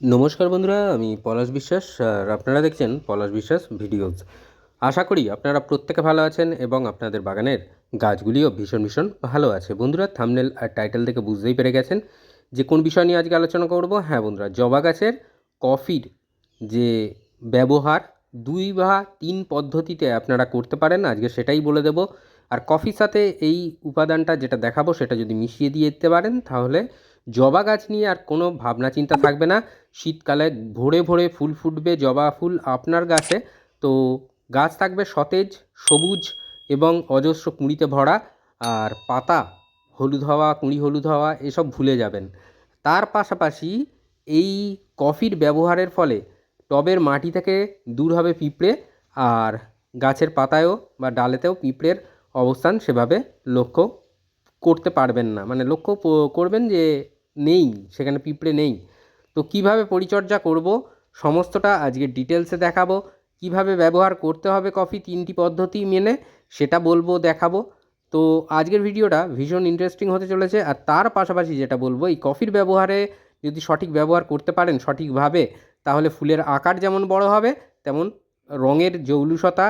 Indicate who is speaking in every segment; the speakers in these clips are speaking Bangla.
Speaker 1: নমস্কার বন্ধুরা, আমি পলাশ বিশ্বাস, আর আপনারা দেখছেন পলাশ বিশ্বাস ভিডিওস। আশা করি আপনারা প্রত্যেকে ভালো আছেন এবং আপনাদের বাগানের গাছগুলিও ভীষণ ভীষণ ভালো আছে। বন্ধুরা থামনেল আর টাইটেল থেকে বুঝতেই পেরে গেছেন যে কোন বিষয় নিয়ে আজকে আলোচনা করব। হ্যাঁ বন্ধুরা, জবা গাছের কফির যে ব্যবহার, দুই বা তিন পদ্ধতিতে আপনারা করতে পারেন, আজকে সেটাই বলে দেব। আর কফির সাথে এই উপাদানটা যেটা দেখাবো, সেটা যদি মিশিয়ে দিয়ে দিতে পারেন, তাহলে জবা গাছ নিয়ে আর কোনো ভাবনা চিন্তা থাকবে না। শীতকালে ভোরে ভোরে ফুল ফুটবে, জবা ফুল আপনার গাছে। তো গাছ থাকবে সতেজ, সবুজ এবং অজস্র কুঁড়িতে ভরা। আর পাতা, হলুদ হওয়া, কুঁড়ি হলুদ হওয়া, এসব ভুলে যাবেন। তার পাশাপাশি এই কফির ব্যবহারের ফলে টবের মাটি থেকে দূর হবে পিঁপড়ে আর গাছের পাতায়ও বা ডালেতেও পিঁপড়ের অবস্থান সেভাবে লক্ষ্য করতে পারবেন না। মানে লক্ষ্য করবেন যে নেই, সেখানে পিঁপড়ে নেই। তো কীভাবে পরিচর্যা করব? সমস্তটা আজকে ডিটেলসে দেখাবো। কীভাবে ব্যবহার করতে হবে কফি? তিনটি পদ্ধতি মেনে সেটা বলব, দেখাবো। তো আজকের ভিডিওটা ভীষণ ইন্টারেস্টিং হতে চলেছে আর তার পাশাপাশি যেটা বলব, এই কফির ব্যবহারে যদি সঠিক ব্যবহার করতে পারেন সঠিকভাবে, তাহলে ফুলের আকার যেমন বড় হবে, তেমন রঙের জৌলুসতা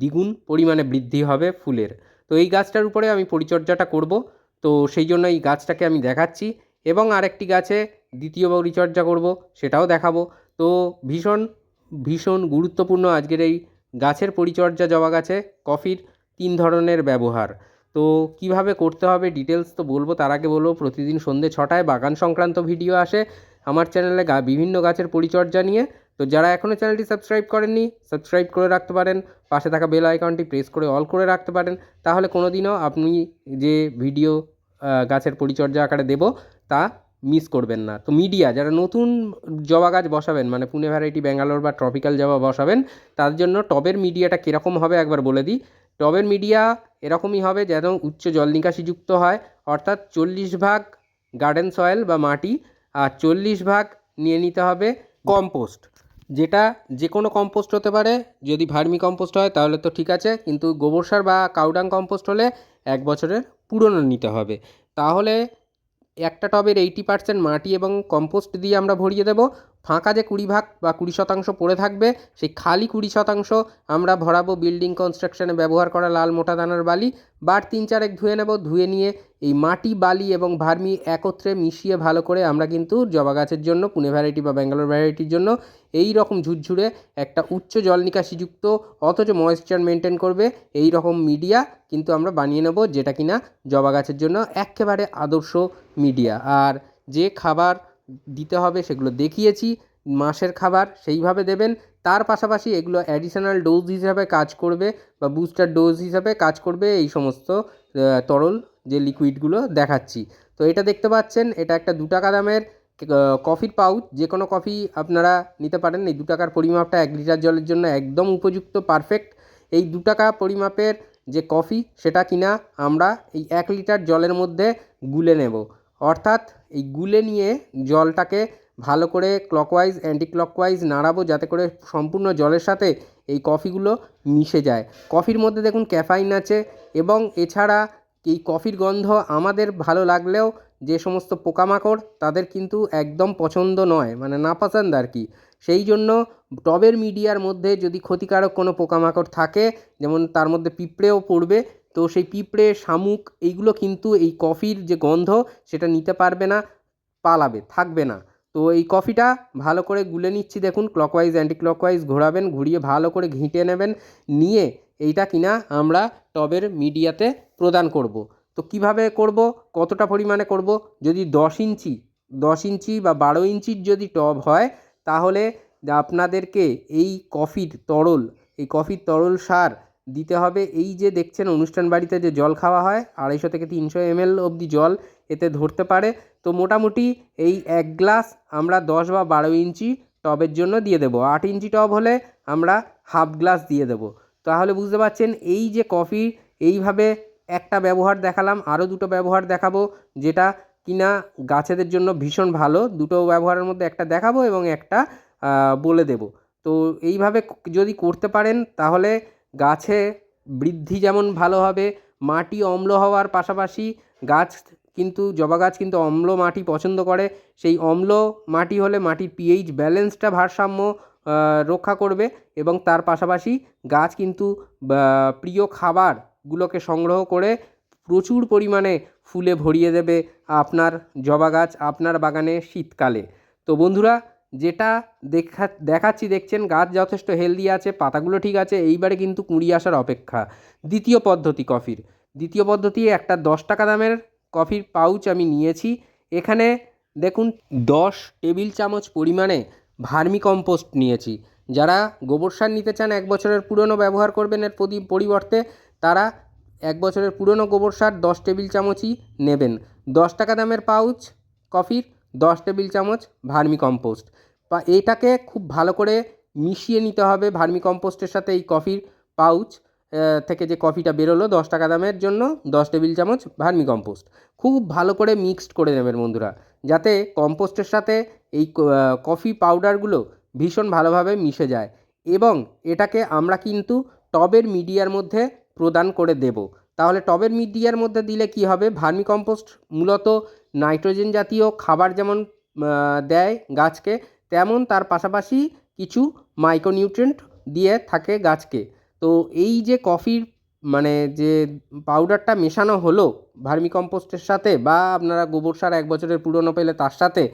Speaker 1: দ্বিগুণ পরিমাণে বৃদ্ধি হবে ফুলের। তো এই গাছটার উপরে আমি পরিচর্যাটা করব। তো সেই জন্য এই গাছটাকে আমি দেখাচ্ছি। এবং আরেকটি গাছে দ্বিতীয় পরিচর্যা করব, সেটাও দেখাবো। তো ভীষণ ভীষণ গুরুত্বপূর্ণ আজকের এই গাছের পরিচর্যা জবা গাছে কফির তিন ধরনের ব্যবহার। তো কীভাবে করতে হবে ডিটেলস তো বলব, তার আগে বলব, প্রতিদিন সন্ধ্যে ছটায় বাগান সংক্রান্ত ভিডিও আসে আমার চ্যানেলে গা, বিভিন্ন গাছের পরিচর্যা নিয়ে। তো যারা এখনও চ্যানেলটি সাবস্ক্রাইব করেননি, সাবস্ক্রাইব করে রাখতে পারেন, পাশে থাকা বেল আইকনটি প্রেস করে অল করে রাখতে পারেন। তাহলে কোনো দিনও আপনি যে ভিডিও গাছের পরিচর্যা আকারে দেব, তা মিস করবেন না। তো মিডিয়া যারা নতুন জবা গাছ বসাবেন মানে পুনে ভ্যারাইটি ব্যাঙ্গালোর বা ট্রপিক্যাল জবা বসাবেন, তার জন্য টবের মিডিয়াটা কীরকম হবে একবার বলে দিই। টবের মিডিয়া এরকমই হবে যেন উচ্চ জল নিকাশিযুক্ত হয়, অর্থাৎ চল্লিশ ভাগ গার্ডেন সয়েল বা মাটি আর চল্লিশ ভাগ নিয়ে নিতে হবে কম্পোস্ট যেটা যে কোনো কম্পোস্ট হতে পারে, যদি ভার্মি কম্পোস্ট হয় তাহলে তো ঠিক আছে, কিন্তু গোবর সার বা কাউডাং কম্পোস্ট হলে এক বছরের পুরনো নিতে হবে। তাহলে একটা টবের এইটি পার্সেন্ট মাটি এবং কম্পোস্ট দিয়ে আমরা ভরিয়ে দেবো, ফাঁকা যে কুড়ি ভাগ বা কুড়ি শতাংশ পড়ে থাকবে, সেই খালি কুড়ি শতাংশ আমরা ভরাবো বিল্ডিং কনস্ট্রাকশনে ব্যবহার করা লাল মোটা দানার বালি, বার তিন চারেক ধুয়ে নেব, ধুয়ে নিয়ে এই মাটি, বালি এবং ভার্মি একত্রে মিশিয়ে ভালো করে আমরা কিন্তু জবা গাছের জন্য, পুনে ভ্যারাইটি বা ব্যাঙ্গালোর ভ্যারাইটির জন্য এই রকম ঝুরঝুরে একটা উচ্চ জল নিকাশিযুক্ত অথচ ময়েশ্চার মেনটেন করবে এই রকম মিডিয়া কিন্তু আমরা বানিয়ে নেব যেটা কিনা জবা গাছের জন্য একেবারে আদর্শ মিডিয়া আর যে খাবার দিতে হবে সেগুলো দেখিয়েছি, মাসের খাবার সেইভাবে দেবেন। তার পাশাপাশি এগুলো অ্যাডিশনাল ডোজ হিসাবে কাজ করবে বা বুস্টার ডোজ হিসাবে কাজ করবে এই সমস্ত তরল যে লিকুইডগুলো দেখাচ্ছি। তো এটা দেখতে পাচ্ছেন, এটা একটা দু টাকা দামের কফির পাউচ, যে কোনো কফি আপনারা নিতে পারেন। এই দু টাকার পরিমাপটা এক লিটার জলের জন্য একদম উপযুক্ত পারফেক্ট এই দু টাকা পরিমাপের যে কফি, সেটা কিনা আমরা এই এক লিটার জলের মধ্যে গুলে নেব। অর্থাৎ এই গুলে নিয়ে জলটাকে ভালো করে ক্লকওয়াইজ অ্যান্টি ক্লকওয়াইজ নাড়াবো যাতে করে সম্পূর্ণ জলের সাথে এই কফিগুলো মিশে যায়। কফির মধ্যে দেখুন ক্যাফাইন আছে এবং এছাড়া এই কফির গন্ধ আমাদের ভালো লাগলেও যে সমস্ত পোকামাকড় তাদের কিন্তু একদম পছন্দ নয় মানে নাপছন্দ আর কি। সেই জন্য টবের মিডিয়ার মধ্যে যদি ক্ষতিকারক কোনো পোকামাকড় থাকে, যেমন তার মধ্যে পিঁপড়েও পড়বে, তো সেই পিঁপড়ে, শামুক এইগুলো কিন্তু এই কফির যে গন্ধ সেটা নিতে পারবে না, পালাবে, থাকবে না। তো এই কফিটা ভালো করে গুলে নিচ্ছি দেখুন ক্লকওয়াইজ অ্যান্টি ক্লকওয়াইজ ঘোরাবেন, ঘুরিয়ে ভালো করে ঘিঁটে নেবেন, নিয়ে এইটা কিনা আমরা টবের মিডিয়াতে প্রদান করব। তো কীভাবে করব? কতটা পরিমাণে করব? যদি দশ ইঞ্চি দশ ইঞ্চি বা বারো ইঞ্চির যদি টব হয়, তাহলে আপনাদেরকে এই কফির তরল, এই কফির তরল সার দিতে হবে। এই যে দেখছেন, অনুষ্ঠান বাড়িতে যে জল খাওয়া হয়, আড়াইশো থেকে তিনশো এমএল অবধি জল এতে ধরতে পারে। তো মোটামুটি এই এক গ্লাস আমরা দশ বা বারো ইঞ্চি টবের জন্য দিয়ে দেবো। আট ইঞ্চি টব হলে আমরা হাফ গ্লাস দিয়ে দেবো। তাহলে বুঝতে পারছেন, এই যে কফি, এইভাবে একটা ব্যবহার দেখালাম, আরও দুটো ব্যবহার দেখাবো, যেটা কিনা গাছেদের জন্য ভীষণ ভালো। দুটো ব্যবহারের মধ্যে একটা দেখাবো এবং একটা বলে দেব। তো এইভাবে যদি করতে পারেন, তাহলে গাছে বৃদ্ধি যেমন ভালো হবে, মাটি অম্ল হওয়ার পাশাপাশি গাছ কিন্তু, জবা গাছ কিন্তু অম্ল মাটি পছন্দ করে। সেই অম্ল মাটি হলে মাটির পিএইচ ব্যালেন্সটা ভারসাম্য রক্ষা করবে এবং তার পাশাপাশি গাছ কিন্তু প্রিয় প্রিয় খাবারগুলোকে সংগ্রহ করে প্রচুর পরিমাণে ফুলে ভরিয়ে দেবে আপনার জবা গাছ আপনার বাগানে শীতকালে। তো বন্ধুরা, যেটা দেখা, দেখাচ্ছি দেখছেন, গাছ যথেষ্ট হেলদি আছে, পাতাগুলো ঠিক আছে, এইবারে কিন্তু কুঁড়ি আসার অপেক্ষা। দ্বিতীয় পদ্ধতি কফির। দ্বিতীয় পদ্ধতি, একটা দশ টাকা দামের কফির পাউচ আমি নিয়েছি। এখানে দেখুন, দশ টেবিল চামচ পরিমাণে ভার্মি কম্পোস্ট নিয়েছি। যারা গোবর সার নিতে চান, এক বছরের পুরনো ব্যবহার করবেন এর পরিবর্তে তারা এক বছরের পুরনো গোবর সার দশ টেবিল চামচই নেবেন। দশ টাকা দামের পাউচ, কফির দশ টেবিল চামচ ভার্মি কম্পোস্ট বা এটাকে খুব ভালো করে মিশিয়ে নিতে হবে ভার্মি কম্পোস্টের সাথে এই কফির পাউচ থেকে যে কফিটা বেরোলো দশ টাকা দামের জন্য দশ টেবিল চামচ ভার্মি কম্পোস্ট খুব ভালো করে মিক্সড করে নেবেন বন্ধুরা, যাতে কম্পোস্টের সাথে এই কফি পাউডারগুলো ভীষণ ভালোভাবে মিশে যায়। এবং এটাকে আমরা কিন্তু টবের মিডিয়ার মধ্যে প্রদান করে দেব। তাহলে টবের মিডিয়ার মধ্যে দিলে কি হবে? ভার্মি কম্পোস্ট মূলত নাইট্রোজেন জাতীয় খাবার যেমন দেয় গাছকে, তেমন তার পাশাপাশি কিছু মাইক্রোনিউট্রেন্ট দিয়ে থাকে গাছকে। তো এই যে কফির মানে যে পাউডারটা মেশানো হলো ভার্মি কম্পোস্টের সাথে বা আপনারা গোবর সার এক বছরের পুরনো পেলে তার সাথে,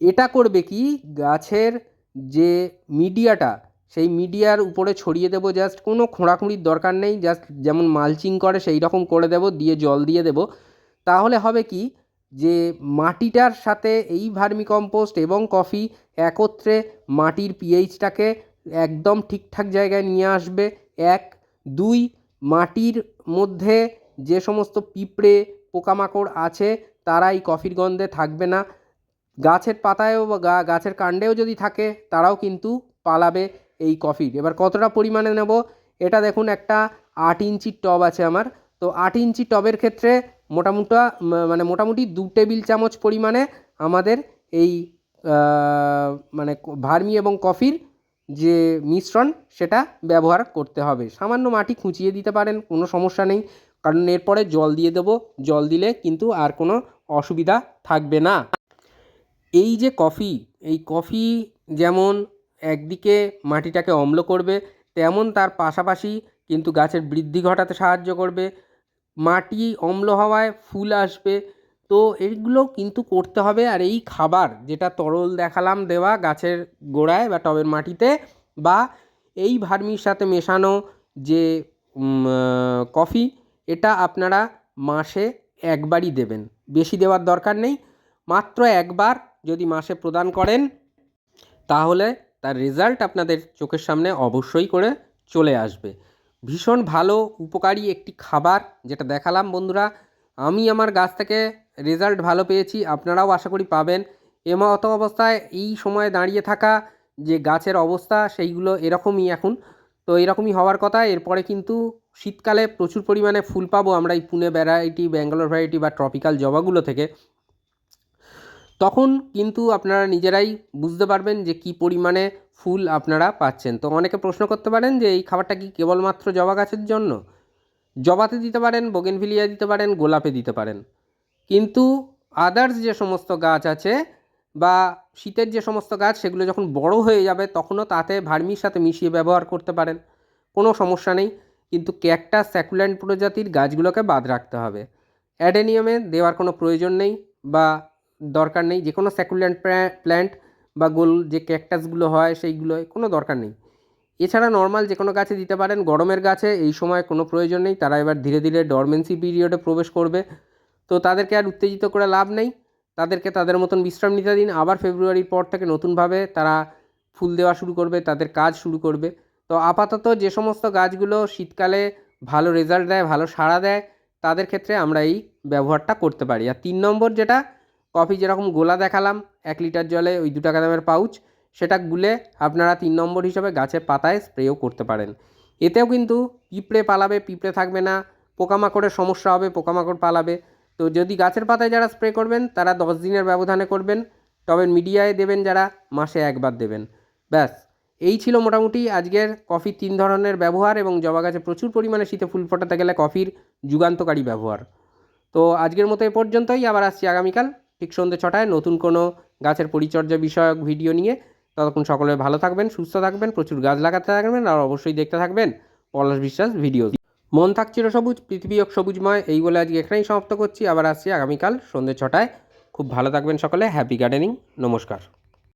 Speaker 1: এটা করবে কি? গাছের যে মিডিয়াটা সেই মিডিয়ার উপরে ছড়িয়ে দেবো জাস্ট কোনো খোঁড়াখুঁড়ির দরকার নেই জাস্ট যেমন মালচিং করে সেই রকম করে দেবো, দিয়ে জল দিয়ে দেবো। তাহলে হবে কি, যে মাটিটার সাথে এই ভার্মি কম্পোস্ট এবং কফি একত্রে মাটির পিএইচটাকে একদম ঠিকঠাক জায়গায় নিয়ে আসবে। এক, দুই, মাটির মধ্যে যে সমস্ত পিঁপড়ে, পোকামাকড় আছে তারা এই কফির গন্ধে থাকবে না। গাছের পাতায়ও বা গাছের কাণ্ডেও যদি থাকে, তারাও কিন্তু পালাবে। এই কফির। এবার কতটা পরিমাণে নেব? এটা দেখুন, একটা আট ইঞ্চির টব আছে আমার। তো আট ইঞ্চি টবের ক্ষেত্রে মোটামুটা মানে মোটামুটি দু টেবিল চামচ পরিমাণে আমাদের এই মানে ভার্মি এবং কফির যে মিশ্রণ, সেটা ব্যবহার করতে হবে। সামান্য মাটি খুঁচিয়ে দিতে পারেন, কোনো সমস্যা নেই। কারণ এরপরে জল দিয়ে দেবো। জল দিলে কিন্তু আর কোনো অসুবিধা থাকবে না। এই যে কফি, এই কফি যেমন একদিকে মাটিটাকে অম্ল করবে, তেমন তার পাশাপাশি কিন্তু গাছের বৃদ্ধি ঘটাতে সাহায্য করবে। মাটি অম্ল হওয়ায় ফুল আসবে। তো এইগুলো কিন্তু করতে হবে আর এই খাবার যেটা তরল দেখালাম দেওয়া গাছের গোড়ায় বা টবের মাটিতে বা এই ভার্মির সাথে মেশানো যে কফি, এটা আপনারা মাসে একবারই দেবেন। বেশি দেওয়ার দরকার নেই। মাত্র একবার যদি মাসে প্রদান করেন, তাহলে তার রেজাল্ট আপনাদের চোখের সামনে অবশ্যই করে চলে আসবে। ভীষণ ভালো, উপকারী একটি খাবার যেটা দেখালাম বন্ধুরা। আমি আমার গাছ থেকে রেজাল্ট ভালো পেয়েছি, আপনারাও আশা করি পাবেন। এমতো অবস্থায় এই সময় দাঁড়িয়ে থাকা যে গাছের অবস্থা, সেইগুলো এরকমই এখন। তো এরকমই হওয়ার কথা, এরপরে কিন্তু শীতকালে প্রচুর পরিমাণে ফুল পাবো আমরা এই পুনে ভ্যারাইটি ব্যাঙ্গালোর ভ্যারাইটি বা ট্রপিক্যাল জবাগুলো থেকে। তখন কিন্তু আপনারা নিজেরাই বুঝতে পারবেন যে কী পরিমাণে ফুল আপনারা পাচ্ছেন। তো অনেকে প্রশ্ন করতে পারেন যে এই খাবারটা কি কেবলমাত্র জবা গাছের জন্য? জবাতে দিতে পারেন বোগেনভিলিয়া দিতে পারেন, গোলাপে দিতে পারেন। কিন্তু আদার্স যে সমস্ত গাছ আছে বা শীতের যে সমস্ত গাছ, সেগুলো যখন বড় হয়ে যাবে, তখনও তাতে ভার্মির সাথে মিশিয়ে ব্যবহার করতে পারেন। কোনো সমস্যা নেই। কিন্তু ক্যাকটাস স্যাকুল্যান্ট প্রজাতির গাছগুলোকে বাদ রাখতে হবে। অ্যাডেনিয়ামে দেওয়ার কোনো প্রয়োজন নেই বা দরকার নেই। যে কোনো স্যাকুল্যান্ট প্ল্যান্ট বা গোল যে ক্যাকটাসগুলো হয় সেইগুলোয় কোনো দরকার নেই। এছাড়া নর্মাল যে কোনো গাছে দিতে পারেন, গরমের গাছে এই সময় কোনো প্রয়োজন নেই। তারা এবার ধীরে ধীরে ডরমেন্সি পিরিয়ডে প্রবেশ করবে। তো তাদেরকে আর উত্তেজিত করে লাভ নেই। তাদেরকে তাদের মতন বিশ্রাম নিতে দিন। আবার ফেব্রুয়ারির পর থেকে নতুনভাবে তারা ফুল দেওয়া শুরু করবে, তাদের কাজ শুরু করবে। তো আপাতত যে সমস্ত গাছগুলো শীতকালে ভালো রেজাল্ট দেয়, ভালো সাড়া দেয়, তাদের ক্ষেত্রে আমরা এই ব্যবহারটা করতে পারি। আর তিন নম্বর যেটা কফি যেরকম গোলা দেখালাম, এক লিটার জলে ওই দু টাকা দামের পাউচ, সেটা গুলে আপনারা তিন নম্বর হিসাবে গাছের পাতায় স্প্রেও করতে পারেন। এতেও কিন্তু পিঁপড়ে পালাবে, পিঁপড়ে থাকবে না, পোকামাকড়ের সমস্যা হবে, পোকামাকড় পালাবে। তো যদি গাছের পাতায় যারা স্প্রে করবেন, তারা দশ দিনের ব্যবধানে করবেন টবের মিডিয়ায় দেবেন যারা, মাসে একবার দেবেন। ব্যাস, এই ছিল মোটামুটি আজকের কফির তিন ধরনের ব্যবহার এবং জবা গাছে প্রচুর পরিমাণে শীতে ফুল ফোটাতে গেলে কফির যুগান্তকারী ব্যবহার। তো আজকের মতো এ পর্যন্তই, আবার আসছি আগামীকাল। ঠিক সন্ধ্যে ছটায় নতুন কোনো গাছের পরিচর্যা বিষয়ক ভিডিও নিয়ে। ততক্ষণ সকলে ভালো থাকবেন, সুস্থ থাকবেন, প্রচুর গাছ লাগাতে থাকবেন আর অবশ্যই দেখতে থাকবেন পলাশ বিশ্বাস ভিডিও মন থাক চিরসবুজ পৃথিবী হোক সবুজময়, এই বলে আজকে এখানেই সমাপ্ত করছি। আবার আসছি আগামীকাল সন্ধ্যে ছটায়। খুব ভালো থাকবেন সকলে, হ্যাপি গার্ডেনিং নমস্কার।